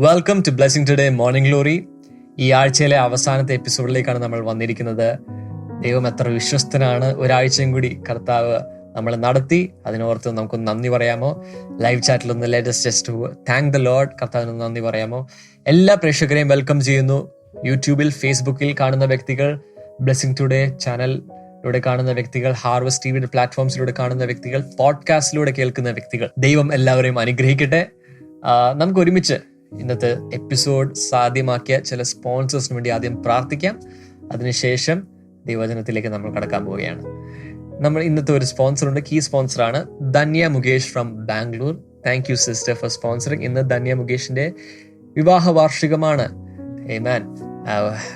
Welcome to blessing today morning glory ഈ ആഴ്ചയിലെ അവസാനത്തെ എപ്പിസോഡിലേക്കാണ് നമ്മൾ വന്നിരിക്കുന്നത്. ദൈവം എത്ര വിശ്വസ്തനാണ്. ഒരാഴ്ചയും കൂടി കർത്താവ് നമ്മൾ നടത്തി. അതിനോർത്ത് നമുക്ക് നന്ദി പറയാമോ? ലൈവ് ചാറ്റിൽ ഒന്ന് latest just thank the Lord കർത്താവിന് നന്ദി പറയാമോ? എല്ലാ പ്രേക്ഷകരെയും വെൽക്കം ചെയ്യുന്നു. യൂട്യൂബിൽ ഫേസ്ബുക്കിൽ കാണുന്ന വ്യക്തികൾ ബ്ലെസ്സിംഗ് ടുഡേ ചാനലിലൂടെ കാണുന്ന വ്യക്തികൾ ഹാർവസ്റ്റ് ടിവിയുടെ പ്ലാറ്റ്ഫോംസിലൂടെ കാണുന്ന വ്യക്തികൾ പോഡ്കാസ്റ്റിലൂടെ കേൾക്കുന്ന വ്യക്തികൾ. ദൈവം എല്ലാവരെയും അനുഗ്രഹിക്കട്ടെ. നമുക്ക് ഒരുമിച്ച് ഇന്നത്തെ എപ്പിസോഡ് സാധ്യമാക്കിയ ചില സ്പോൺസേഴ്സിന് വേണ്ടി ആദ്യം പ്രാർത്ഥിക്കാം. അതിനുശേഷം ദൈവചനത്തിലേക്ക് നമ്മൾ കടക്കാൻ പോവുകയാണ്. നമ്മൾ ഇന്നത്തെ ഒരു സ്പോൺസർ ഉണ്ട്. കീ സ്പോൺസർ ആണ് Dhanya Mukesh from Bangalore. Thank you sister for sponsoring ഇന്ന് ധന്യ മുകേഷിന്റെ വിവാഹ വാർഷികമാണ്. Man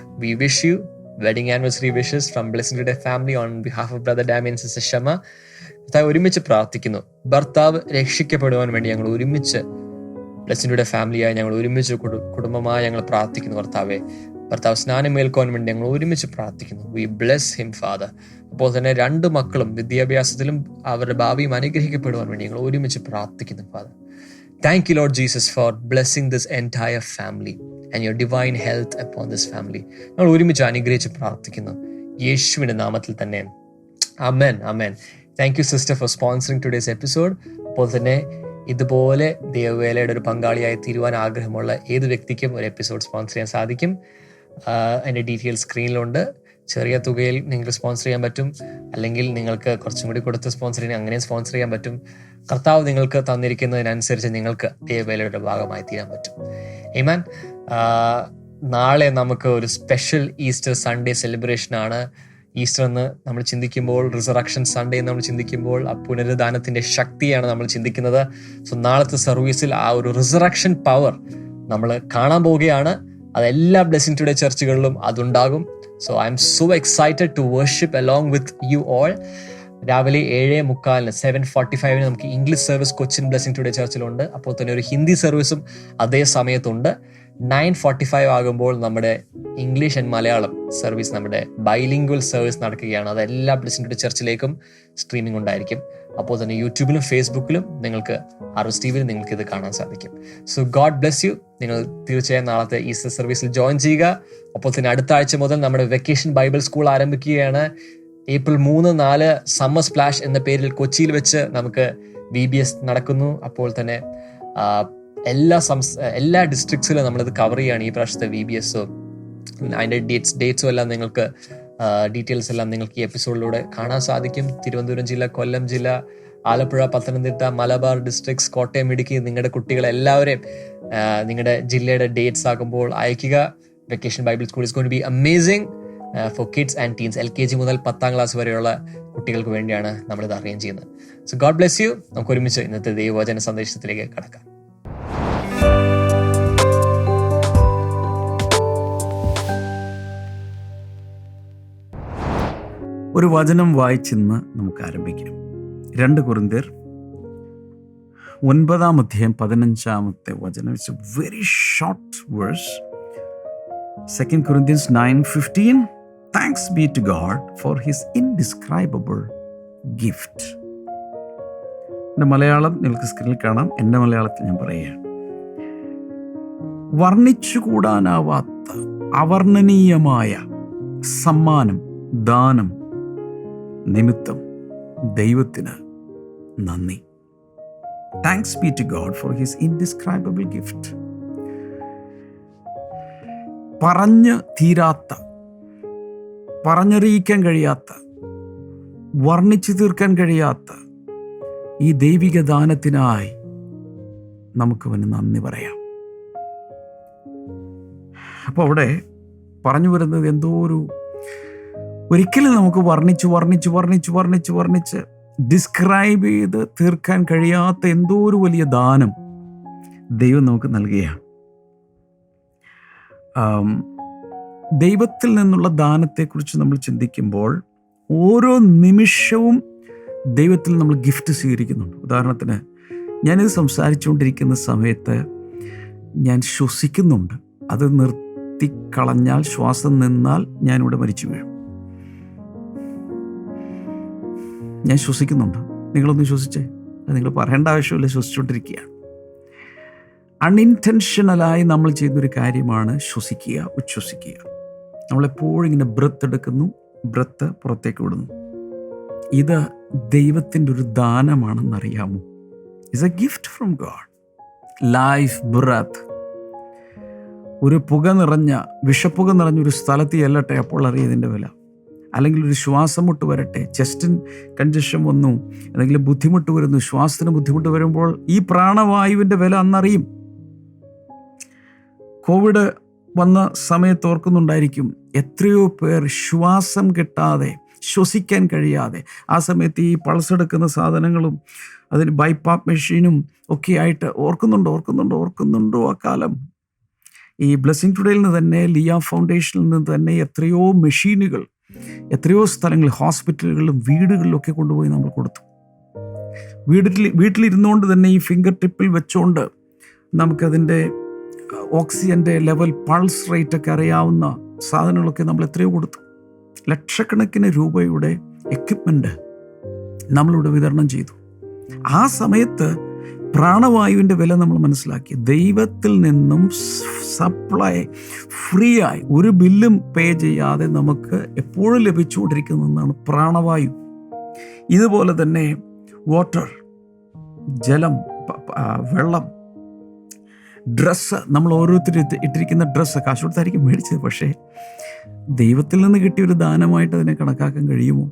we wish you wedding anniversary wishes from blessing family on behalf of brother Damian sister Shama ഒരുമിച്ച് പ്രാർത്ഥിക്കുന്നു. ഭർത്താവ് രക്ഷിക്കപ്പെടുവാൻ വേണ്ടി ഞങ്ങൾ ഒരുമിച്ച് ബ്ലെസിന്റെ ഫാമിലിയായി ഞങ്ങൾ ഒരുമിച്ച് കുടു- കുടുംബമായി ഞങ്ങൾ പ്രാർത്ഥിക്കുന്നു കർത്താവെ. ഭർത്താവ് സ്നാനം ഏൽക്കുവാൻ വേണ്ടി ഞങ്ങൾ ഒരുമിച്ച് പ്രാർത്ഥിക്കുന്നു. വി ബ്ലെസ് ഹിം ഫാദർ അപ്പോൾ തന്നെ രണ്ട് മക്കളും വിദ്യാഭ്യാസത്തിലും അവരുടെ ഭാവിയും അനുഗ്രഹിക്കപ്പെടുവാൻ വേണ്ടി ഞങ്ങൾ ഒരുമിച്ച് പ്രാർത്ഥിക്കുന്നു father thank you Lord Jesus for blessing this entire family and your divine health upon this family ഞങ്ങൾ ഒരുമിച്ച് അനുഗ്രഹിച്ച് പ്രാർത്ഥിക്കുന്നു. യേശുവിന്റെ നാമത്തിൽ തന്നെ. Amen amen thank you sister for sponsoring today's episode അപ്പോൾ തന്നെ ഇതുപോലെ ദേവവേലയുടെ ഒരു പങ്കാളിയായി തീരുവാൻ ആഗ്രഹമുള്ള ഏത് വ്യക്തിക്കും ഒരു എപ്പിസോഡ് സ്പോൺസർ ചെയ്യാൻ സാധിക്കും. അതിന്റെ ഡീറ്റെയിൽസ് സ്ക്രീനിലുണ്ട്. ചെറിയ തുകയിൽ നിങ്ങൾക്ക് സ്പോൺസർ ചെയ്യാൻ പറ്റും. അല്ലെങ്കിൽ നിങ്ങൾക്ക് കുറച്ചും കൂടി കൊടുത്ത് സ്പോൺസർ ചെയ്യാൻ അങ്ങനെ സ്പോൺസർ ചെയ്യാൻ പറ്റും. കർത്താവ് നിങ്ങൾക്ക് തന്നിരിക്കുന്നതിനനുസരിച്ച് നിങ്ങൾക്ക് ദേവവേലയുടെ ഭാഗമായി തീരാൻ പറ്റും. ഏമാൻ നാളെ നമുക്ക് ഒരു സ്പെഷ്യൽ ഈസ്റ്റർ സൺഡേ സെലിബ്രേഷൻ ആണ്. ഈസ്റ്റർ എന്ന് നമ്മൾ ചിന്തിക്കുമ്പോൾ റിസറക്ഷൻ സൺഡേ എന്ന് നമ്മൾ ചിന്തിക്കുമ്പോൾ ആ പുനരുദ്ധാനത്തിന്റെ ശക്തിയാണ് നമ്മൾ ചിന്തിക്കുന്നത്. സോ നാളത്തെ സർവീസിൽ ആ ഒരു റിസറക്ഷൻ പവർ നമ്മൾ കാണാൻ പോവുകയാണ്. അത് എല്ലാ ബ്ലെസ്സിംഗ് ടുഡേ ചർച്ചുകളിലും അതുണ്ടാകും. So I'm so excited to worship along with you all രാവിലെ ഏഴ് മുക്കാലിന് സെവൻ ഫോർട്ടി ഫൈവിന് നമുക്ക് English service Cochin blessing today ചർച്ചിലുണ്ട്. അപ്പോൾ തന്നെ ഒരു ഹിന്ദി സർവീസും അതേ സമയത്തുണ്ട്. നയൻ ഫോർട്ടി ഫൈവ് ആകുമ്പോൾ നമ്മുടെ ഇംഗ്ലീഷ് ആൻഡ് മലയാളം സർവീസ് നമ്മുടെ ബൈലിംഗ്വൽ സർവീസ് നടക്കുകയാണ്. അത് എല്ലാ ബ്ലെസ്സിംഗ് ചർച്ചിലേക്കും സ്ട്രീമിംഗ് ഉണ്ടായിരിക്കും. അപ്പോൾ തന്നെ യൂട്യൂബിലും ഫേസ്ബുക്കിലും നിങ്ങൾക്ക് ആർഎസ് ടി നിങ്ങൾക്ക് ഇത് കാണാൻ സാധിക്കും. സോ ഗോഡ് ബ്ലെസ് യു നിങ്ങൾ തീർച്ചയായും നാളത്തെ ഈസ്റ്റർ സർവീസിൽ ജോയിൻ ചെയ്യുക. അപ്പോൾ തന്നെ അടുത്ത ആഴ്ച മുതൽ നമ്മുടെ വെക്കേഷൻ ബൈബിൾ സ്കൂൾ ആരംഭിക്കുകയാണ്. ഏപ്രിൽ മൂന്ന് നാല് സമ്മർ സ്പ്ലാഷ് എന്ന പേരിൽ കൊച്ചിയിൽ വെച്ച് നമുക്ക് ബി ബി എസ് നടക്കുന്നു. അപ്പോൾ തന്നെ എല്ലാ സംസ് എല്ലാ ഡിസ്ട്രിക്ട്സിലും നമ്മളിത് കവർ ചെയ്യുകയാണ് ഈ പ്രാവശ്യത്തെ വി ബി എസ് അതിന്റെ ഡേറ്റ്സ് ഡേറ്റ്സും എല്ലാം നിങ്ങൾക്ക് ഡീറ്റെയിൽസ് എല്ലാം നിങ്ങൾക്ക് ഈ എപ്പിസോഡിലൂടെ കാണാൻ സാധിക്കും. തിരുവനന്തപുരം ജില്ല കൊല്ലം ജില്ല ആലപ്പുഴ പത്തനംതിട്ട മലബാർ ഡിസ്ട്രിക്ട്സ് കോട്ടയം ഇടുക്കി നിങ്ങളുടെ കുട്ടികളെല്ലാവരെയും നിങ്ങളുടെ ജില്ലയുടെ ഡേറ്റ്സ് ആകുമ്പോൾ അയക്കുക vacation Bible school is gonna be amazing for kids and teens L K G മുതൽ പത്താം ക്ലാസ് വരെയുള്ള കുട്ടികൾക്ക് വേണ്ടിയാണ് നമ്മളിത് അറേഞ്ച് ചെയ്യുന്നത്. സോ ഗോഡ് ബ്ലെസ് യു നമുക്ക് ഒരുമിച്ച് ഇന്നത്തെ ദൈവവചന സന്ദേശത്തിലേക്ക് കടക്കാം. ഒരു വചനം വായിച്ചിന്ന് നമുക്ക് ആരംഭിക്കാം രണ്ട് കുറിന്തിയർ ഒൻപതാം അധ്യായം പതിനഞ്ചാമത്തെ വചനം. It's a very short verse second Corinthians nine fifteen thanks be to God for his indescribable gift എന്റെ മലയാളം നിങ്ങൾക്ക് സ്ക്രീനിൽ കാണാം. എന്റെ മലയാളത്തിൽ ഞാൻ പറയുകയാണ്. വർണിച്ചുകൂടാനാവാത്ത അവർണനീയമായ സമ്മാനം ദാനം നിമിത്തം ദൈവത്തിന് നന്ദി. Thanks be to God for his indescribable gift പറഞ്ഞ് തീരാത്ത പറഞ്ഞറിയിക്കാൻ കഴിയാത്ത വർണിച്ചു തീർക്കാൻ കഴിയാത്ത ഈ ദൈവിക ദാനത്തിനായി നമുക്കവന് നന്ദി പറയാം. അപ്പോൾ അവിടെ പറഞ്ഞു വരുന്നത് എന്തോ ഒരു ഒരിക്കലും നമുക്ക് വർണിച്ച് വർണിച്ച് വർണിച്ച് വർണിച്ച് വർണിച്ച് ഡിസ്ക്രൈബ് ചെയ്ത് തീർക്കാൻ കഴിയാത്ത എന്തോ ഒരു വലിയ ദാനം ദൈവം നമുക്ക് നൽകുകയാണ്. ദൈവത്തിൽ നിന്നുള്ള ദാനത്തെക്കുറിച്ച് നമ്മൾ ചിന്തിക്കുമ്പോൾ ഓരോ നിമിഷവും ദൈവത്തിൽ നമ്മൾ ഗിഫ്റ്റ് സ്വീകരിക്കുന്നുണ്ട്. ഉദാഹരണത്തിന് ഞാനിത് സംസാരിച്ചുകൊണ്ടിരിക്കുന്ന സമയത്ത് ഞാൻ ശ്വസിക്കുന്നുണ്ട്. അത് നിർത്തിക്കളഞ്ഞാൽ ശ്വാസം നിന്നാൽ ഞാനിവിടെ മരിച്ചു വീഴും. ഞാൻ ശ്വസിക്കുന്നുണ്ട് നിങ്ങളൊന്ന് ശ്വസിച്ചേ നിങ്ങൾ പറയേണ്ട ആവശ്യമില്ല ശ്വസിച്ചുകൊണ്ടിരിക്കുകയാണ് അൺഇന്റൻഷനലായി നമ്മൾ ചെയ്യുന്നൊരു കാര്യമാണ് ശ്വസിക്കുക ഉച്ഛ്വസിക്കുക നമ്മളെപ്പോഴും ഇങ്ങനെ ബ്രത്ത് എടുക്കുന്നു ബ്രത്ത് പുറത്തേക്ക് വിടുന്നു. ഇത് ദൈവത്തിന്റെ ഒരു ദാനമാണെന്നറിയാമോ? Is a gift from God life breath ഒരു പുക നിറഞ്ഞ വിഷപ്പുക നിറഞ്ഞ ഒരു സ്ഥലത്ത് ചെല്ലട്ടെ അപ്പോൾ അറിയാം ഇതിന്റെ വില. അല്ലെങ്കിൽ ഒരു ശ്വാസം മുട്ട് വരട്ടെ ചെസ്റ്റിൻ കൺജഷൻ വന്നു. അല്ലെങ്കിൽ ബുദ്ധിമുട്ട് വരുന്നു. ശ്വാസത്തിന് ബുദ്ധിമുട്ട് വരുമ്പോൾ ഈ പ്രാണവായുവിന്റെ വില അന്നറിയും. കോവിഡ് വന്ന സമയത്ത് ഓർക്കുന്നുണ്ടായിരിക്കും എത്രയോ പേർ ശ്വാസം കിട്ടാതെ ശ്വസിക്കാൻ കഴിയാതെ ആ സമയത്ത് ഈ പൾസ് എടുക്കുന്ന സാധനങ്ങളും അതിന് ബൈപ്പാപ്പ് മെഷീനും ഒക്കെ ആയിട്ട് ഓർക്കുന്നുണ്ടോ ഓർക്കുന്നുണ്ടോ ഓർക്കുന്നുണ്ടോ ആ കാലം. ഈ ബ്ലെസ്സിങ് ടുഡേയിൽ നിന്ന് തന്നെ ലിയ ഫൗണ്ടേഷനിൽ നിന്ന് തന്നെ എത്രയോ മെഷീനുകൾ എത്രയോ സ്ഥലങ്ങളിൽ ഹോസ്പിറ്റലുകളിലും വീടുകളിലും ഒക്കെ കൊണ്ടുപോയി നമ്മൾ കൊടുത്തു. വീട്ടിൽ വീട്ടിലിരുന്നുകൊണ്ട് തന്നെ ഈ ഫിംഗർ ടിപ്പിൽ വെച്ചുകൊണ്ട് നമുക്കതിന്റെ ഓക്സിജന്റെ ലെവൽ പൾസ് റേറ്റ് ഒക്കെ അറിയാവുന്ന സാധനങ്ങളൊക്കെ നമ്മൾ എത്രയോ കൊടുത്തു. ലക്ഷക്കണക്കിന് രൂപയുടെ എക്വിപ്മെന്റ് നമ്മളിവിടെ വിതരണം ചെയ്തു. ആ സമയത്ത് പ്രാണവായുവിന്റെ വില നമ്മൾ മനസ്സിലാക്കി. ദൈവത്തിൽ നിന്നും സപ്ലൈ ഫ്രീ ആയി ഒരു ബില്ലും പേ ചെയ്യാതെ നമുക്ക് എപ്പോഴും ലഭിച്ചുകൊണ്ടിരിക്കുന്ന ഒന്നാണ് പ്രാണവായു. ഇതുപോലെ തന്നെ വാട്ടർ ജലം വെള്ളം ഡ്രസ്സ് നമ്മൾ ഓരോരുത്തരും ഇട്ടിരിക്കുന്ന ഡ്രസ്സ് കാശ് കൊടുത്തായിരിക്കും മേടിച്ചത്. പക്ഷേ ദൈവത്തിൽ നിന്ന് കിട്ടിയ ഒരു ദാനമായിട്ട് അതിനെ കണക്കാക്കാൻ കഴിയുമോ?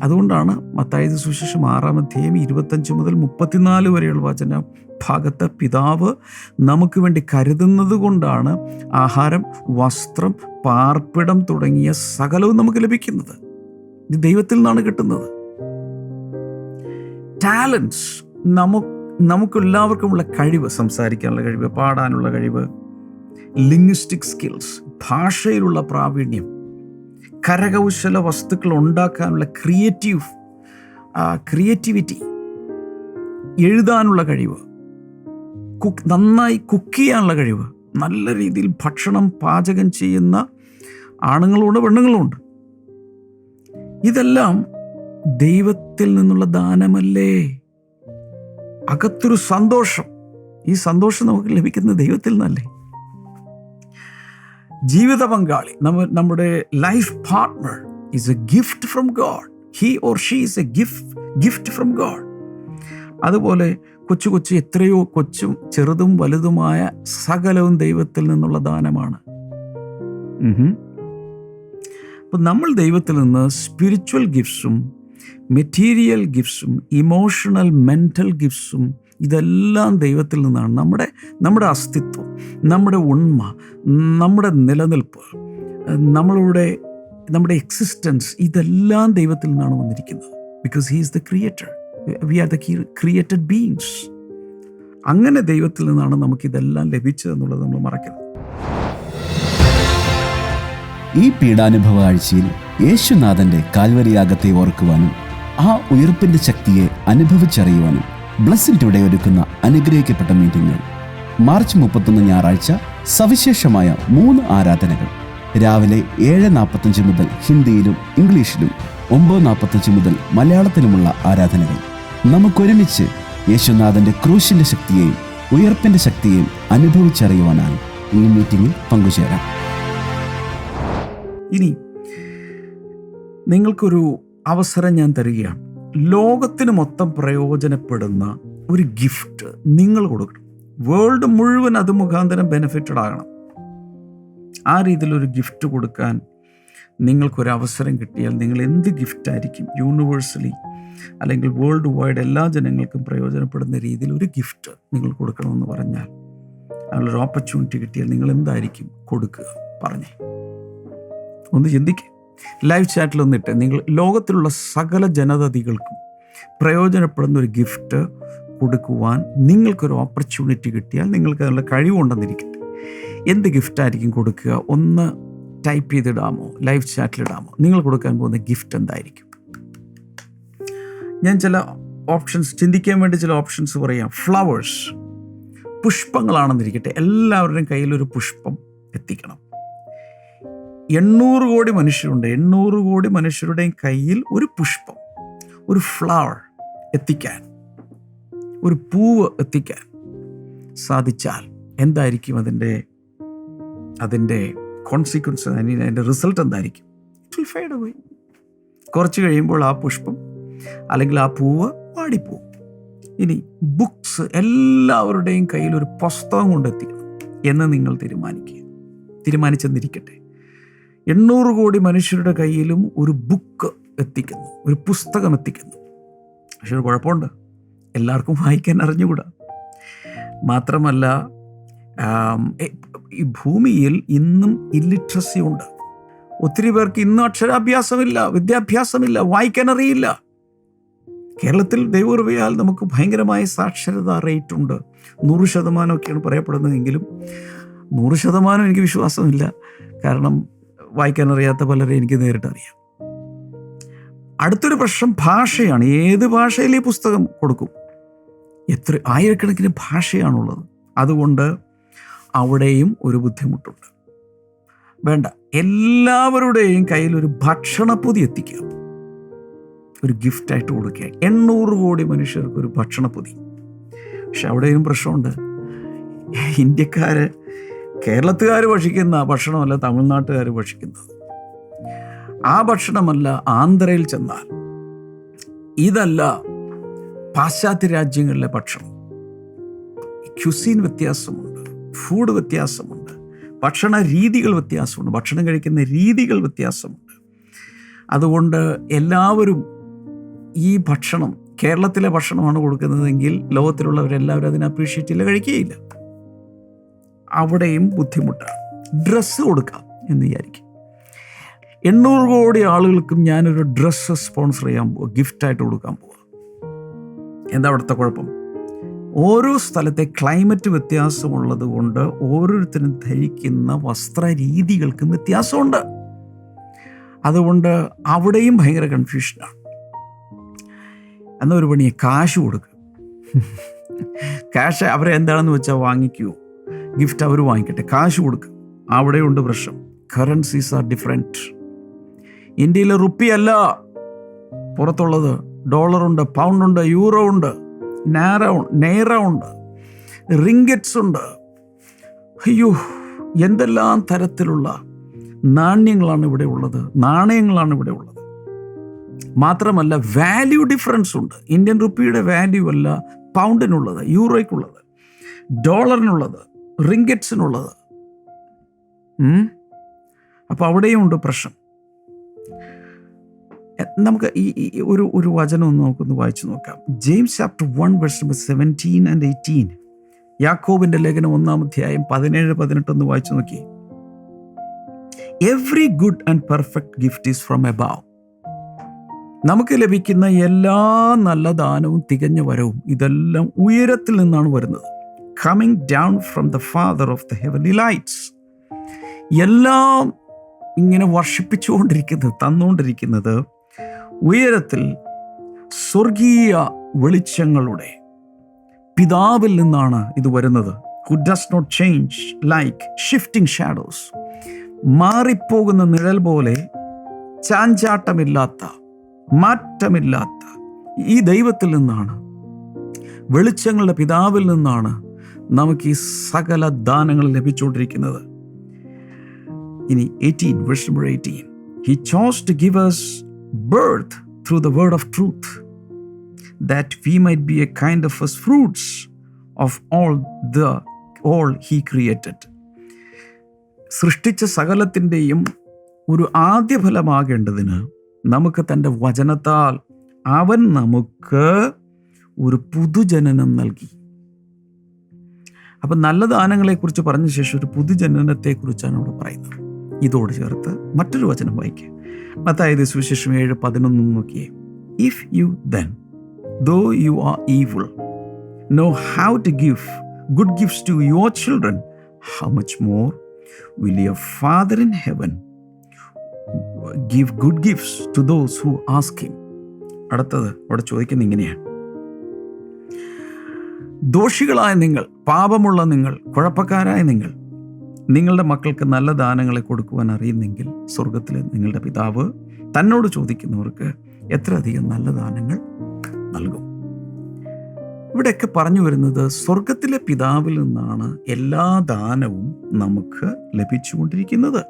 അതുകൊണ്ടാണ് മത്തായത് സുശേഷം ആറാം അധ്യായം ഇരുപത്തഞ്ച് മുതൽ മുപ്പത്തിനാല് വരെയുള്ള വചന ഭാഗത്ത് പിതാവ് നമുക്ക് വേണ്ടി കരുതുന്നത് കൊണ്ടാണ് ആഹാരം വസ്ത്രം പാർപ്പിടം തുടങ്ങിയ സകലവും നമുക്ക് ലഭിക്കുന്നത്. ഇത് ദൈവത്തിൽ നിന്നാണ് കിട്ടുന്നത്. ടാലൻസ് നമുക്ക് നമുക്കെല്ലാവർക്കുമുള്ള കഴിവ് സംസാരിക്കാനുള്ള കഴിവ് പാടാനുള്ള കഴിവ് ലിംഗ്വിസ്റ്റിക് സ്കിൽസ് ഭാഷയിലുള്ള പ്രാവീണ്യം കരകൗശല വസ്തുക്കൾ ഉണ്ടാക്കാനുള്ള ക്രിയേറ്റീവ് ക്രിയേറ്റിവിറ്റി എഴുതാനുള്ള കഴിവ് കുക്ക് നന്നായി കുക്ക് ചെയ്യാനുള്ള കഴിവ് നല്ല രീതിയിൽ ഭക്ഷണം പാചകം ചെയ്യുന്ന ആണുങ്ങളുണ്ട് പെണ്ണുങ്ങളുണ്ട്. ഇതെല്ലാം ദൈവത്തിൽ നിന്നുള്ള ദാനമല്ലേ? അകത്തൊരു സന്തോഷം. ഈ സന്തോഷം നമുക്ക് ലഭിക്കുന്നത് ദൈവത്തിൽ നിന്നല്ലേ? ജീവിത പങ്കാളി. നമ്മ നമ്മുടെ life partner is a gift from God he or she is a gift gift from God അതുപോലെ കൊച്ചു കൊച്ചു എത്രയോ കൊച്ചും ചെറുതും വലുതുമായ സകലവും ദൈവത്തിൽ നിന്നുള്ള ദാനമാണ്. അപ്പം നമ്മൾ ദൈവത്തിൽ നിന്ന് സ്പിരിച്വൽ ഗിഫ്റ്റ്സും മെറ്റീരിയൽ ഗിഫ്റ്റ്സും ഇമോഷണൽ മെന്റൽ ഗിഫ്റ്റ്സും ഇതെല്ലാം ദൈവത്തിൽ നിന്നാണ്. നമ്മുടെ നമ്മുടെ അസ്തിത്വം നമ്മുടെ ഉണ്മ നമ്മുടെ നിലനിൽപ്പ് നമ്മളുടെ നമ്മുടെ എക്സിസ്റ്റൻസ് ഇതെല്ലാം ദൈവത്തിൽ നിന്നാണ് വന്നിരിക്കുന്നത്. Because he is the creator we are the created beings അങ്ങനെ ദൈവത്തിൽ നിന്നാണ് നമുക്കിതെല്ലാം ലഭിച്ചതെന്നുള്ളത് നമ്മൾ മറക്കരുത്. ഈ പീഡാനുഭവ ആഴ്ചയിൽ യേശുനാഥന്റെ കാൽവരിയാഗത്തെ ഓർക്കുവാനും ആ ഉയർപ്പിന്റെ ശക്തിയെ അനുഭവിച്ചറിയുവാനും ബ്ലസ്സിൽ ടുഡേ ഒരുക്കുന്ന അനുഗ്രഹിക്കപ്പെട്ട മീറ്റിംഗുകൾ. മാർച്ച് മുപ്പത്തൊന്ന് ഞായറാഴ്ച സവിശേഷമായ മൂന്ന് ആരാധനകൾ. രാവിലെ ഏഴ് നാൽപ്പത്തഞ്ച് മുതൽ ഹിന്ദിയിലും ഇംഗ്ലീഷിലും ഒമ്പത് നാൽപ്പത്തഞ്ച് മുതൽ മലയാളത്തിലുമുള്ള ആരാധനകൾ. നമുക്കൊരുമിച്ച് യേശുനാഥന്റെ ക്രൂശിന്റെ ശക്തിയെയും ഉയർപ്പിന്റെ ശക്തിയെയും അനുഭവിച്ചറിയുവാനായി ഈ മീറ്റിംഗിൽ പങ്കുചേരാം. ഇനി നിങ്ങൾക്കൊരു അവസരം ഞാൻ തരികയാണ്. ലോകത്തിന് മൊത്തം പ്രയോജനപ്പെടുന്ന ഒരു ഗിഫ്റ്റ് നിങ്ങൾ കൊടുക്കണം. വേൾഡ് മുഴുവൻ അത് മുഖാന്തരം ബെനിഫിറ്റഡ് ആകണം. ആ രീതിയിലൊരു ഗിഫ്റ്റ് കൊടുക്കാൻ നിങ്ങൾക്കൊരു അവസരം കിട്ടിയാൽ നിങ്ങൾ എന്ത് ഗിഫ്റ്റ് ആയിരിക്കും? യൂണിവേഴ്സലി അല്ലെങ്കിൽ വേൾഡ് വൈഡ് എല്ലാ ജനങ്ങൾക്കും പ്രയോജനപ്പെടുന്ന രീതിയിൽ ഒരു ഗിഫ്റ്റ് നിങ്ങൾ കൊടുക്കണമെന്ന് പറഞ്ഞാൽ അതിനുള്ളൊരു ഓപ്പർച്യൂണിറ്റി കിട്ടിയാൽ നിങ്ങൾ എന്തായിരിക്കും കൊടുക്കുക? പറഞ്ഞേ. ഒന്ന് ചിന്തിക്കുക ലൈവ് ചാറ്റിൽ വന്നിട്ട് നിങ്ങൾ ലോകത്തിലുള്ള സകല ജനതതികൾക്കും പ്രയോജനപ്പെടുന്ന ഒരു ഗിഫ്റ്റ് കൊടുക്കുവാൻ നിങ്ങൾക്കൊരു ഓപ്പർച്യൂണിറ്റി കിട്ടിയാൽ നിങ്ങൾക്ക് അതിനുള്ള കഴിവുണ്ടെന്നിരിക്കട്ടെ. എന്ത് ഗിഫ്റ്റായിരിക്കും കൊടുക്കുക? ഒന്ന് ടൈപ്പ് ചെയ്തിടാമോ? ലൈവ് ചാറ്റിലിടാമോ? നിങ്ങൾ കൊടുക്കാൻ പോകുന്ന ഗിഫ്റ്റ് എന്തായിരിക്കും? ഞാൻ ചില ഓപ്ഷൻസ് ചിന്തിക്കാൻ വേണ്ടി ചില ഓപ്ഷൻസ് പറയാം. ഫ്ലവേഴ്സ് പുഷ്പങ്ങളാണെന്നിരിക്കട്ടെ. എല്ലാവരുടെയും കയ്യിലൊരു പുഷ്പം എത്തിക്കണം. എണ്ണൂറ് കോടി മനുഷ്യരുണ്ട്. എണ്ണൂറ് കോടി മനുഷ്യരുടെയും കയ്യിൽ ഒരു പുഷ്പം ഒരു ഫ്ലവർ എത്തിക്കാൻ ഒരു പൂവ് എത്തിക്കാൻ സാധിച്ചാൽ എന്തായിരിക്കും അതിന്റെ അതിന്റെ കോൺസിക്വൻസ് അതിന്റെ റിസൾട്ട് എന്തായിരിക്കും? ഇറ്റ് വിൽ കുറച്ച് കഴിയുമ്പോൾ ആ പുഷ്പം അല്ലെങ്കിൽ ആ പൂവ് വാടിപ്പോവും ഇനി ബുക്സ് എല്ലാവരുടെയും കയ്യിൽ ഒരു പുസ്തകം കൊണ്ടെത്തിക്കണം എന്ന് നിങ്ങൾ തീരുമാനിക്കുക. തീരുമാനിച്ചെന്നിരിക്കട്ടെ. എണ്ണൂറ് കോടി മനുഷ്യരുടെ കയ്യിലും ഒരു ബുക്ക് എത്തിക്കുന്നു ഒരു പുസ്തകം എത്തിക്കുന്നു. പക്ഷെ ഒരു കുഴപ്പമുണ്ട്. എല്ലാവർക്കും വായിക്കാൻ അറിഞ്ഞുകൂടാ. മാത്രമല്ല ഈ ഭൂമിയിൽ ഇന്നും ഇല്ലിട്രസി ഉണ്ട്. ഒത്തിരി പേർക്ക് ഇന്നും അക്ഷരാഭ്യാസമില്ല വിദ്യാഭ്യാസമില്ല വായിക്കാൻ അറിയില്ല. കേരളത്തിൽ ദൈവകൃപയാൽ നമുക്ക് ഭയങ്കരമായ സാക്ഷരതാ റേറ്റ് ഉണ്ട്. നൂറ് ശതമാനമൊക്കെയാണ് പറയപ്പെടുന്നതെങ്കിലും നൂറ് ശതമാനം എനിക്ക് വിശ്വാസമില്ല. കാരണം വായിക്കാൻ അറിയാത്ത പലരെ എനിക്ക് നേരിട്ട് അറിയാം. അടുത്തൊരു പ്രശ്നം ഭാഷയാണ്. ഏത് ഭാഷയിൽ ഈ പുസ്തകം കൊടുക്കും. എത്ര ആയിരക്കണക്കിന് ഭാഷയാണുള്ളത്. അതുകൊണ്ട് അവിടെയും ഒരു ബുദ്ധിമുട്ടുണ്ട്. വേണ്ട. എല്ലാവരുടെയും കയ്യിൽ ഒരു ഭക്ഷണപ്പൊതി എത്തിക്കുക. ഒരു ഗിഫ്റ്റായിട്ട് കൊടുക്കുക. എണ്ണൂറ് കോടി മനുഷ്യർക്ക് ഒരു ഭക്ഷണപ്പൊതി. പക്ഷെ അവിടെയും പ്രശ്നമുണ്ട്. ഇന്ത്യക്കാര് കേരളത്തുകാർ ഭക്ഷിക്കുന്ന ഭക്ഷണമല്ല തമിഴ്നാട്ടുകാർ ഭക്ഷിക്കുന്നത്. ആ ഭക്ഷണമല്ല ആന്ധ്രയിൽ ചെന്നാൽ ഇതല്ല പാശ്ചാത്യ രാജ്യങ്ങളിലെ ഭക്ഷണം. ക്യുസീൻ വ്യത്യാസമുണ്ട് ഫുഡ് വ്യത്യാസമുണ്ട് ഭക്ഷണ രീതികൾ വ്യത്യാസമുണ്ട് ഭക്ഷണം കഴിക്കുന്ന രീതികൾ വ്യത്യാസമുണ്ട്. അതുകൊണ്ട് എല്ലാവരും ഈ ഭക്ഷണം കേരളത്തിലെ ഭക്ഷണമാണ് കൊടുക്കുന്നതെങ്കിൽ ലോകത്തിലുള്ളവരെല്ലാവരും അതിനെ അപ്രീഷിയേറ്റ് ചെയ്യില്ല കഴിക്കുകയില്ല. അവിടെയും ബുദ്ധിമുട്ടാണ് ഡ്രസ്സ് കൊടുക്കാം എന്ന് വിചാരിക്കും. എണ്ണൂറ് കോടി ആളുകൾക്കും ഞാനൊരു ഡ്രസ്സ് സ്പോൺസർ ചെയ്യാൻ പോവുക ഗിഫ്റ്റായിട്ട് കൊടുക്കാൻ പോവുക എന്താ അവിടുത്തെ കുഴപ്പം? ഓരോ സ്ഥലത്തെ ക്ലൈമറ്റ് വ്യത്യാസമുള്ളത് കൊണ്ട് ഓരോരുത്തരും ധരിക്കുന്ന വസ്ത്ര രീതികൾക്കും വ്യത്യാസമുണ്ട്. അതുകൊണ്ട് അവിടെയും ഭയങ്കര കൺഫ്യൂഷനാണ് എന്നാൽ ഒരു പണിയെ കാശ് കൊടുക്കുക കാശ് അവരെ എന്താണെന്ന് വെച്ചാൽ വാങ്ങിക്കുമോ ഗിഫ്റ്റ് അവർ വാങ്ങിക്കട്ടെ. കാശ് കൊടുക്കുക അവിടെയുണ്ട് പ്രശ്നം. കറൻസീസ് ആർ ഡിഫറെന്റ് ഇന്ത്യയിലെ റുപ്പി അല്ല. പുറത്തുള്ളത് ഡോളറുണ്ട് പൗണ്ടുണ്ട് യൂറോ ഉണ്ട് നാര നേറ ഉണ്ട് റിങ്കറ്റ്സ് ഉണ്ട്. അയ്യോ എന്തെല്ലാം തരത്തിലുള്ള നാണ്യങ്ങളാണ് ഇവിടെ ഉള്ളത്? നാണയങ്ങളാണ് ഇവിടെ ഉള്ളത്. മാത്രമല്ല വാല്യൂ ഡിഫറൻസ് ഉണ്ട്. ഇന്ത്യൻ റുപ്പിയുടെ വാല്യൂ അല്ല പൗണ്ടിനുള്ളത് യൂറോയ്ക്കുള്ളത് ഡോളറിനുള്ളത് റിങ്കറ്റ്സിനുള്ളത്. അപ്പോൾ അവിടെയും ഉണ്ട് പ്രശ്നം. നമുക്ക് ഈ ഒരു ഒരു വചനം ഒന്ന് നമുക്കൊന്ന് വായിച്ചു നോക്കാം. James chapter one verse number seventeen and eighteen. യാക്കോബിന്റെ ലേഖനം ഒന്നാം അധ്യായം പതിനേഴ് പതിനെട്ട് ഒന്ന് വായിച്ചു നോക്കി. Every good and perfect gift is from above നമുക്ക് ലഭിക്കുന്ന എല്ലാ നല്ല ദാനവും തികഞ്ഞ വരവും ഇതെല്ലാം ഉയരത്തിൽ നിന്നാണ് വരുന്നത്. Coming down from the father of the heavenly lights എല്ലാം ഇങ്ങനെ വർഷിപ്പിച്ചുകൊണ്ടിരിക്കുന്നത് തന്നുകൊണ്ടിരിക്കുന്നത് ഉയരത്തിൽ സ്വർഗീയ വെളിച്ചങ്ങളുടെ പിതാവിൽ നിന്നാണ് ഇത് വരുന്നത്. Who does not change like shifting shadows മാറിപ്പോകുന്ന നിഴൽ പോലെ ചാഞ്ചാട്ടമില്ലാത്ത മാറ്റമില്ലാത്ത ഈ ദൈവത്തിൽ നിന്നാണ് വെളിച്ചങ്ങളുടെ പിതാവിൽ നിന്നാണ് നമുക്ക് ഈ സകല ദാനങ്ങൾ ലഭിച്ചുകൊണ്ടിരിക്കുന്നത്. ഇനി eighteen verse number eighteen he chose to give us birth through the word of truth that we might be a kind of first fruits of all the all he created സൃഷ്ടിച്ച സകലത്തിന്റെയും ഒരു ആദ്യ ഫലമാകേണ്ടതിന് നമുക്ക് തന്റെ വചനത്താൽ അവൻ നമുക്ക് ഒരു പുതുജനനം നൽകി. അപ്പം നല്ല ദാനങ്ങളെക്കുറിച്ച് പറഞ്ഞ ശേഷം ഒരു പുതുജനനത്തെക്കുറിച്ചാണ് ഇവിടെ പറയുന്നത്. ഇതോട് ചേർത്ത് മറ്റൊരു വചനം വായിക്കുക. മത്തായത് സുവിശേഷം ഏഴ് പതിനൊന്നും നോക്കിയേ. If you then though you are evil know how to give good gifts to your children how much more will your father in heaven give good gifts to those who ask him അടുത്തത് അവിടെ ചോദിക്കുന്നത് ഇങ്ങനെയാണ്. ദോഷികളായ നിങ്ങൾ പാപമുള്ള നിങ്ങൾ കുഴപ്പക്കാരായ നിങ്ങൾ നിങ്ങളുടെ മക്കൾക്ക് നല്ല ദാനങ്ങളെ കൊടുക്കുവാൻ അറിയുന്നെങ്കിൽ സ്വർഗത്തിലെ നിങ്ങളുടെ പിതാവ് തന്നോട് ചോദിക്കുന്നവർക്ക് എത്ര അധികം നല്ല ദാനങ്ങൾ നൽകും. ഇവിടെയൊക്കെ പറഞ്ഞു വരുന്നത് സ്വർഗത്തിലെ പിതാവിൽ നിന്നാണ് എല്ലാ ദാനവും നമുക്ക് ലഭിച്ചുകൊണ്ടിരിക്കുന്നത്.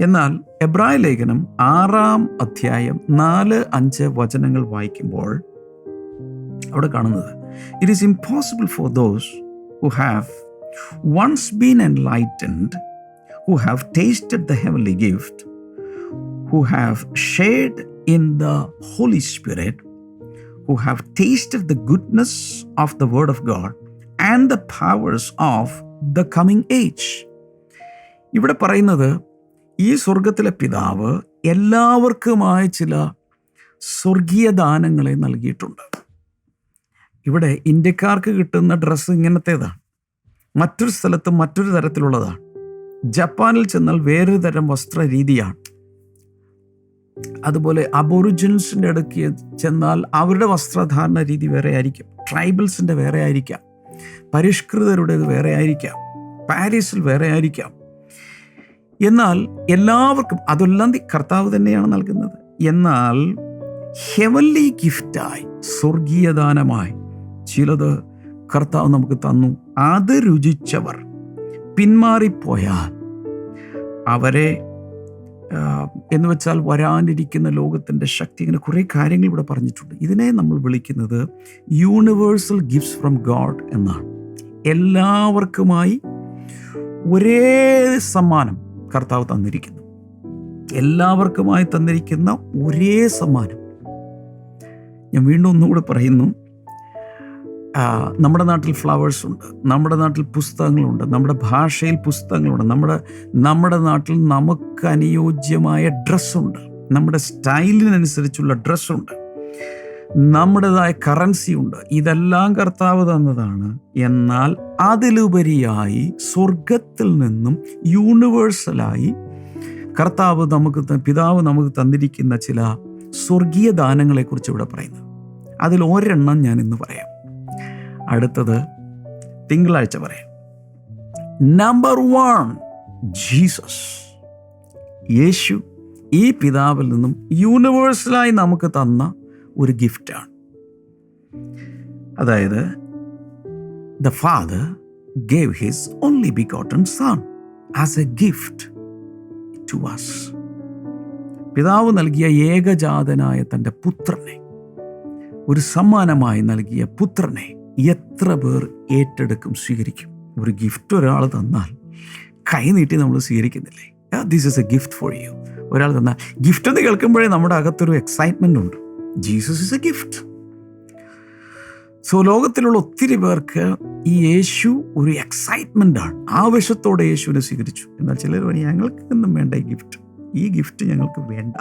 എന്നാൽ എബ്രായ ലേഖനം ആറാം അധ്യായം നാല് അഞ്ച് വചനങ്ങൾ വായിക്കുമ്പോൾ അവിടെ കാണുന്നത് it is impossible for those who have once been enlightened who have tasted the heavenly gift who have shared in the Holy Spirit who have tasted the goodness of the Word of God and the powers of the coming age. ഇവിടെ പറയുന്നത് ഈ സ്വർഗത്തിലെ പിതാവ് എല്ലാവർക്കുമായ ചില സ്വർഗീയ ദാനങ്ങളെ നൽകിയിട്ടുണ്ട് ഇവിടെ ഇന്ത്യക്കാർക്ക് കിട്ടുന്ന ഡ്രസ്സ് ഇങ്ങനത്തേതാണ്. മറ്റൊരു സ്ഥലത്ത് മറ്റൊരു തരത്തിലുള്ളതാണ്. ജപ്പാനിൽ ചെന്നാൽ വേറൊരു തരം വസ്ത്ര രീതിയാണ്. അതുപോലെ അബോറിജിൻസിന്റെ ഇടയ്ക്ക് ചെന്നാൽ അവരുടെ വസ്ത്രധാരണ രീതി വേറെ ആയിരിക്കും. ട്രൈബൽസിന്റെ വേറെ ആയിരിക്കാം. പരിഷ്കൃതരുടേത് വേറെ ആയിരിക്കാം. പാരീസിൽ വേറെ ആയിരിക്കാം. എന്നാൽ എല്ലാവർക്കും അതെല്ലാം കർത്താവ് തന്നെയാണ് നൽകുന്നത്. എന്നാൽ ഹെവൻലി ഗിഫ്റ്റായി സ്വർഗീയദാനമായി ചിലത് കർത്താവ് നമുക്ക് തന്നു. അത് രുചിച്ചവർ പിന്മാറിപ്പോയാൽ അവരെ എന്ന് വെച്ചാൽ വരാനിരിക്കുന്ന ലോകത്തിന്റെ ശക്തി ഇങ്ങനെ കുറേ കാര്യങ്ങൾ ഇവിടെ പറഞ്ഞിട്ടുണ്ട്. ഇതിനെ നമ്മൾ വിളിക്കുന്നത് യൂണിവേഴ്സൽ ഗിഫ്റ്റ്സ് ഫ്രം ഗോഡ് എന്നാണ്. എല്ലാവർക്കുമായി ഒരേ സമ്മാനം കർത്താവ് തന്നിരിക്കുന്നു. എല്ലാവർക്കുമായി തന്നിരിക്കുന്ന ഒരേ സമ്മാനം. ഞാൻ വീണ്ടും ഒന്നുകൂടെ പറയുന്നു. നമ്മുടെ നാട്ടിൽ ഫ്ലവേഴ്സ് ഉണ്ട് നമ്മുടെ നാട്ടിൽ പുസ്തകങ്ങളുണ്ട് നമ്മുടെ ഭാഷയിൽ പുസ്തകങ്ങളുണ്ട് നമ്മുടെ നമ്മുടെ നാട്ടിൽ നമുക്ക് അനുയോജ്യമായ ഡ്രസ്സുണ്ട് നമ്മുടെ സ്റ്റൈലിനനുസരിച്ചുള്ള ഡ്രസ്സുണ്ട് നമ്മുടേതായ കറൻസി ഉണ്ട് ഇതെല്ലാം കർത്താവ് തന്നതാണ്. എന്നാൽ അതിലുപരിയായി സ്വർഗത്തിൽ നിന്നും യൂണിവേഴ്സലായി കർത്താവ് നമുക്ക് പിതാവ് നമുക്ക് തന്നിരിക്കുന്ന ചില സ്വർഗീയ ദാനങ്ങളെക്കുറിച്ച് ഇവിടെ പറയുന്നത് അതിൽ ഒരെണ്ണം ഞാൻ ഇന്ന് പറയാം. അടുത്തത് തിങ്കളാഴ്ച പറയാം. നമ്പർ വൺ ജീസസ് യേശു ഈ പിതാവിൽ നിന്നും യൂണിവേഴ്സലായി നമുക്ക് തന്ന ഒരു ഗിഫ്റ്റാണ് അതായത് the father gave his only begotten son as a gift to us പിതാവ് നൽകിയ ഏകജാതനായ തന്റെ പുത്രനെ ഒരു സമ്മാനമായി നൽകിയ പുത്രനെ എത്ര പേർ ഏറ്റെടുക്കും സ്വീകരിക്കും? ഒരു ഗിഫ്റ്റ് ഒരാൾ തന്നാൽ കൈ നീട്ടി നമ്മൾ സ്വീകരിക്കുന്നില്ലേ? This is a gift for you ഒരാൾ തന്നാൽ ഗിഫ്റ്റ് എന്ന് കേൾക്കുമ്പോഴേ നമ്മുടെ അകത്തൊരു എക്സൈറ്റ്മെന്റ് ഉണ്ട്. Jesus is a gift so ലോകത്തിലുള്ള ഒത്തിരി പേർക്ക് ഈ യേശു ഒരു എക്സൈറ്റ്മെന്റ് ആണ്. ആവശ്യത്തോടെ യേശുവിനെ സ്വീകരിച്ചു. എന്നാൽ ചിലർ പറഞ്ഞു ഞങ്ങൾക്ക് ഒന്നും വേണ്ട ഈ ഗിഫ്റ്റ് ഈ ഗിഫ്റ്റ് ഞങ്ങൾക്ക് വേണ്ട.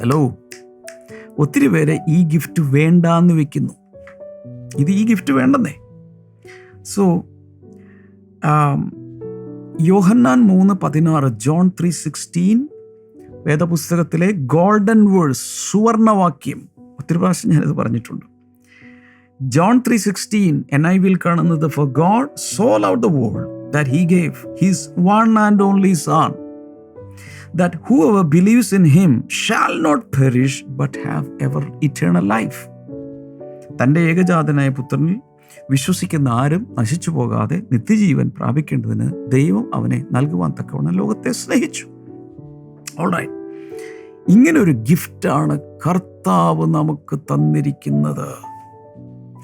ഹലോ ഒത്തിരി പേരെ ഈ ഗിഫ്റ്റ് വേണ്ടാന്ന് വെക്കുന്നു. ഇത് ഈ ഗിഫ്റ്റ് വേണ്ടെന്നേ. സോ യോഹന്നാൻ മൂന്ന് പതിനാറ് ജോൺ ത്രീ സിക്സ്റ്റീൻ വേദപുസ്തകത്തിലെ ഗോൾഡൻ വേഴ്സ് സുവർണവാക്യം. ഒത്തിരി പ്രാവശ്യം ഞാനിത് പറഞ്ഞിട്ടുണ്ട്. John three sixteen and I will കാണുന്നത് for God so loved the world that he gave his one and only son whoever believes in him shall not perish but have ever eternal life. തന്റെ ഏകജാതനായ പുത്രനിൽ വിശ്വസിക്കുന്ന ആരും നശിച്ചു പോകാതെ നിത്യജീവൻ പ്രാപിക്കേണ്ടതിന് ദൈവം അവനെ നൽകുവാൻ തക്കവണ്ണം ലോകത്തെ സ്നേഹിച്ചു. ഓൾറൈറ്റ് ഇങ്ങനെ ഒരു ഗിഫ്റ്റാണ് കർത്താവ് നമുക്ക് തന്നിരിക്കുന്നത്.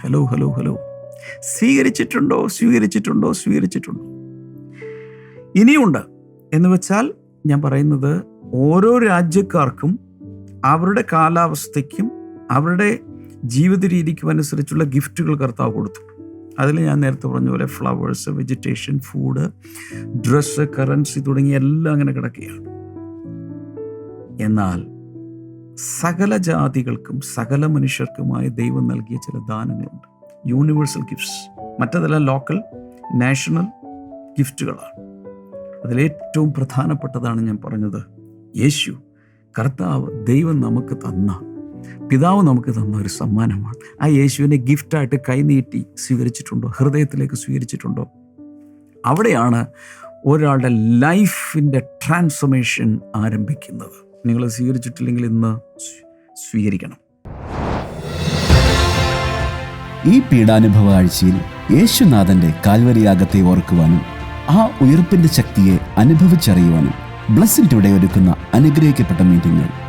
ഹലോ ഹലോ ഹലോ സ്വീകരിച്ചിട്ടുണ്ടോ? സ്വീകരിച്ചിട്ടുണ്ടോ? സ്വീകരിച്ചിട്ടുണ്ടോ? ഇനിയുണ്ട്. എന്ന് വെച്ചാൽ ഞാൻ പറയുന്നത് ഓരോ രാജ്യക്കാർക്കും അവരുടെ കാലാവസ്ഥയ്ക്കും അവരുടെ ജീവിത രീതിക്കും അനുസരിച്ചുള്ള ഗിഫ്റ്റുകൾ കർത്താവ് കൊടുത്തു. അതിൽ ഞാൻ നേരത്തെ പറഞ്ഞ പോലെ flowers vegetation food dress currency തുടങ്ങിയ എല്ലാം അങ്ങനെ കിടക്കുകയാണ്. എന്നാൽ സകല ജാതികൾക്കും സകല മനുഷ്യർക്കുമായി ദൈവം നൽകിയ ചില ദാനങ്ങളുണ്ട്. Universal gifts. മറ്റതെല്ലാം ലോക്കൽ നാഷണൽ ഗിഫ്റ്റുകളാണ്. അതിലേറ്റവും പ്രധാനപ്പെട്ടതാണ് ഞാൻ പറഞ്ഞത് യേശു കർത്താവ് ദൈവം നമുക്ക് തന്ന പിതാവ് നമുക്ക് തന്ന ഒരു സമ്മാനമാണ്. ആ യേശുവിനെ ഗിഫ്റ്റായിട്ട് കൈനീട്ടി സ്വീകരിച്ചിട്ടുണ്ടോ? ഹൃദയത്തിലേക്ക് സ്വീകരിച്ചിട്ടുണ്ടോ? അവിടെയാണ് ഒരാളുടെ ലൈഫിന്റെ ട്രാൻസ്ഫോർമേഷൻ ആരംഭിക്കുന്നത്. നിങ്ങൾ സ്വീകരിച്ചിട്ടില്ലെങ്കിൽ ഇന്ന് സ്വീകരിക്കണം. ഈ പീഡാനുഭവ ആഴ്ചയിൽ യേശുനാഥന്റെ കാൽവരിയാഗത്തെ ഓർക്കുവാനും ആ ഉയർപ്പിന്റെ ശക്തിയെ അനുഭവിച്ചറിയുവാനും ബ്ലസ്സിൻ ടുഡേ ഒരുക്കുന്ന അനുഗ്രഹിക്കപ്പെട്ട മീറ്റിംഗുകൾ.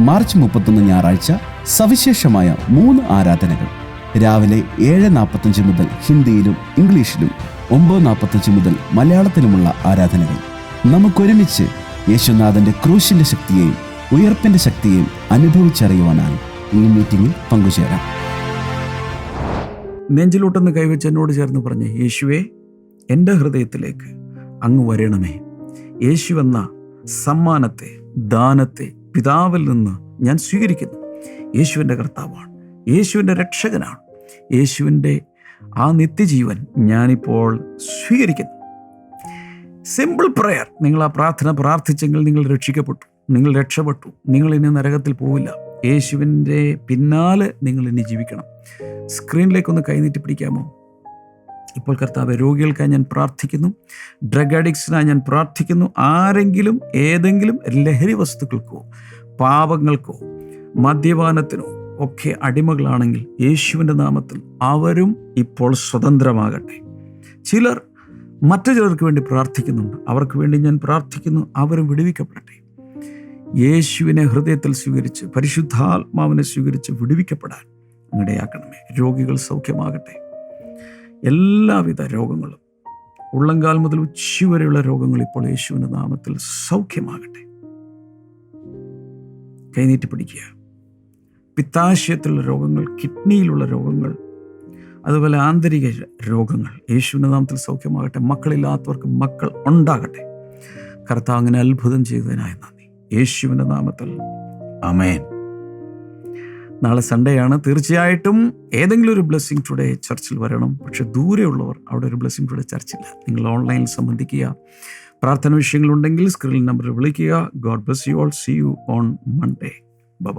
മാർച്ച് മുപ്പത്തൊന്ന് ഞായറാഴ്ച സവിശേഷമായ മൂന്ന് ആരാധനകൾ. രാവിലെ ഏഴ് നാൽപ്പത്തഞ്ച് മുതൽ ഹിന്ദിയിലും ഇംഗ്ലീഷിലും ഒമ്പത് നാൽപ്പത്തഞ്ച് മുതൽ മലയാളത്തിലുമുള്ള ആരാധനകൾ. നമുക്കൊരുമിച്ച് യേശുനാഥന്റെ ക്രൂശിന്റെ ശക്തിയെയും ഉയർപ്പിന്റെ ശക്തിയെയും അനുഭവിച്ചറിയുവാനായി ഈ മീറ്റിംഗിൽ പങ്കുചേരാം. നെഞ്ചിലോട്ടൊന്ന് കൈവച്ച് എന്നോട് ചേർന്ന് പറഞ്ഞ് യേശുവേ എന്റെ ഹൃദയത്തിലേക്ക് അങ്ങ് വരണമേ. യേശു എന്ന സമ്മാനത്തെ ദാനത്തെ പിതാവിൽ നിന്ന് ഞാൻ സ്വീകരിക്കുന്നു. യേശുവിന്റെ കർത്താവാണ്. യേശുവിന്റെ രക്ഷകനാണ്. യേശുവിന്റെ ആ നിത്യജീവൻ ഞാനിപ്പോൾ സ്വീകരിക്കുന്നു. സിമ്പിൾ പ്രയർ നിങ്ങൾ ആ പ്രാർത്ഥന പ്രാർത്ഥിച്ചെങ്കിൽ നിങ്ങൾ രക്ഷിക്കപ്പെട്ടു. നിങ്ങൾ രക്ഷപ്പെട്ടു. നിങ്ങൾ ഇനി നരകത്തിൽ പോവില്ല. യേശുവിന്റെ പിന്നാലെ നിങ്ങൾ ഇനി ജീവിക്കണം. സ്ക്രീനിലേക്കൊന്ന് കൈനീട്ടി പിടിക്കാമോ? ഇപ്പോൾ കർത്താവ് രോഗികൾക്കായി ഞാൻ പ്രാർത്ഥിക്കുന്നു. ഡ്രഗ് അഡിക്ട്സിനായി ഞാൻ പ്രാർത്ഥിക്കുന്നു. ആരെങ്കിലും ഏതെങ്കിലും ലഹരി വസ്തുക്കൾക്കോ പാപങ്ങൾക്കോ മദ്യപാനത്തിനോ ഒക്കെ അടിമകളാണെങ്കിൽ യേശുവിന്റെ നാമത്തിൽ അവരും ഇപ്പോൾ സ്വതന്ത്രമാകട്ടെ. ചിലർ മറ്റു ചിലർക്ക് വേണ്ടി പ്രാർത്ഥിക്കുന്നുണ്ട്. അവർക്ക് വേണ്ടി ഞാൻ പ്രാർത്ഥിക്കുന്നു. അവരും വിടുവിക്കപ്പെടട്ടെ. യേശുവിനെ ഹൃദയത്തിൽ സ്വീകരിച്ച് പരിശുദ്ധാത്മാവിനെ സ്വീകരിച്ച് വിടുവിക്കപ്പെടാൻ ഇടയാക്കണമേ രോഗികൾ സൗഖ്യമാകട്ടെ. എല്ലാവിധ രോഗങ്ങളും. ഉള്ളങ്കാൽ മുതൽ ഉച്ചി വരെയുള്ള രോഗങ്ങൾ ഇപ്പോൾ യേശുവിന്റെ നാമത്തിൽ സൗഖ്യമാകട്ടെ. കൈനീട്ടി പിടിക്കുക. പിത്താശയത്തിലുള്ള രോഗങ്ങൾ കിഡ്നിയിലുള്ള രോഗങ്ങൾ അതുപോലെ ആന്തരിക രോഗങ്ങൾ യേശുവിന്റെ നാമത്തിൽ സൗഖ്യമാകട്ടെ. മക്കളില്ലാത്തവർക്ക് മക്കൾ ഉണ്ടാകട്ടെ. കർത്താവ് അങ്ങനെ അത്ഭുതം ചെയ്തതിനായി നന്ദി. യേശുവിന്റെ നാമത്തിൽ. അമേൻ നാളെ സൺഡേ ആണ്. തീർച്ചയായിട്ടും ഏതെങ്കിലും ഒരു ബ്ലെസ്സിങ് ടുഡേ ചർച്ചിൽ വരണം. പക്ഷെ ദൂരെയുള്ളവർ അവിടെ ഒരു ബ്ലെസ്സിങ് ടുഡേ ചർച്ചില്ല. നിങ്ങൾ ഓൺലൈനിൽ സംബന്ധിക്കുക. പ്രാർത്ഥന വിഷയങ്ങളുണ്ടെങ്കിൽ സ്ക്രീൻ നമ്പറിൽ വിളിക്കുക. God bless you all see you on Monday bye